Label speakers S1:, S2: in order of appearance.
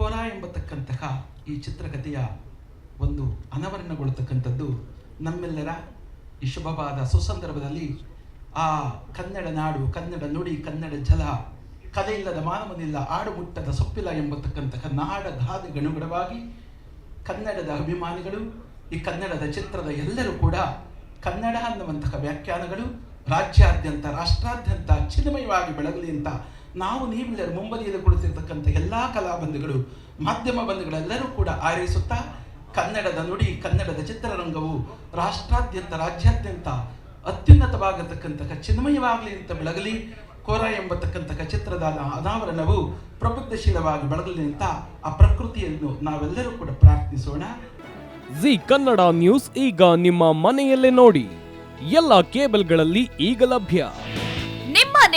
S1: ಕೋರ ಎಂಬತಕ್ಕಂತಹ ಈ ಚಿತ್ರಕಥೆಯ ಒಂದು ಅನಾವರಣಗೊಳ್ಳತಕ್ಕಂಥದ್ದು ನಮ್ಮೆಲ್ಲರ ಈ ಶುಭವಾದ ಸುಸಂದರ್ಭದಲ್ಲಿ ಆ ಕನ್ನಡ ನಾಡು, ಕನ್ನಡ ನುಡಿ, ಕನ್ನಡ ಜಲ ಕಲೆಯಿಲ್ಲದ ಮಾನವನಿಲ್ಲ ಆಡು ಮುಟ್ಟದ ಸೊಪ್ಪಿಲ್ಲ ಎಂಬತಕ್ಕಂತಹ ನಾಡ ಗಾದೆಗನುಗುಣವಾಗಿ ಕನ್ನಡದ ಅಭಿಮಾನಿಗಳು, ಈ ಕನ್ನಡದ ಚಿತ್ರದ ಎಲ್ಲರೂ ಕೂಡ ಕನ್ನಡ ಅನ್ನುವಂತಹ ವ್ಯಾಖ್ಯಾನಗಳು ರಾಜ್ಯಾದ್ಯಂತ, ರಾಷ್ಟ್ರಾದ್ಯಂತ ಚಿನ್ಮಯವಾಗಿ ಬೆಳಗಲಿ ಅಂತ ನಾವು ನೀವೆಲ್ಲರೂ ಮುಂಬದಿಯಲ್ಲಿ ಕುಳಿತಿರ್ತಕ್ಕಂಥ ಎಲ್ಲ ಕಲಾಬಂಧುಗಳು, ಮಾಧ್ಯಮ ಬಂಧುಗಳೆಲ್ಲರೂ ಕೂಡ ಆರೈಸುತ್ತಾ, ಕನ್ನಡದ ನುಡಿ, ಕನ್ನಡದ ಚಿತ್ರರಂಗವು ರಾಷ್ಟ್ರಾದ್ಯಂತ, ರಾಜ್ಯಾದ್ಯಂತ ಅತ್ಯುನ್ನತವಾಗಿರ್ತಕ್ಕಂತಹ ಚಿನ್ಮಯವಾಗಲಿ ಅಂತ ಬೆಳಗಲಿ, ಕೋರ ಎಂಬತಕ್ಕಂತಹ ಚಿತ್ರದ ಅನಾವರಣವು ಪ್ರಬುದ್ಧಶೀಲವಾಗಿ ಬೆಳಗಲಿ ಅಂತ ಆ ಪ್ರಕೃತಿಯನ್ನು ನಾವೆಲ್ಲರೂ ಕೂಡ ಪ್ರಾರ್ಥಿಸೋಣ.
S2: ಜಿ ಕನ್ನಡ ನ್ಯೂಸ್ ಈಗ ನಿಮ್ಮ ಮನೆಯಲ್ಲೇ ನೋಡಿ. ಎಲ್ಲ ಕೇಬಲ್ಗಳಲ್ಲಿ ಈಗ ಲಭ್ಯ.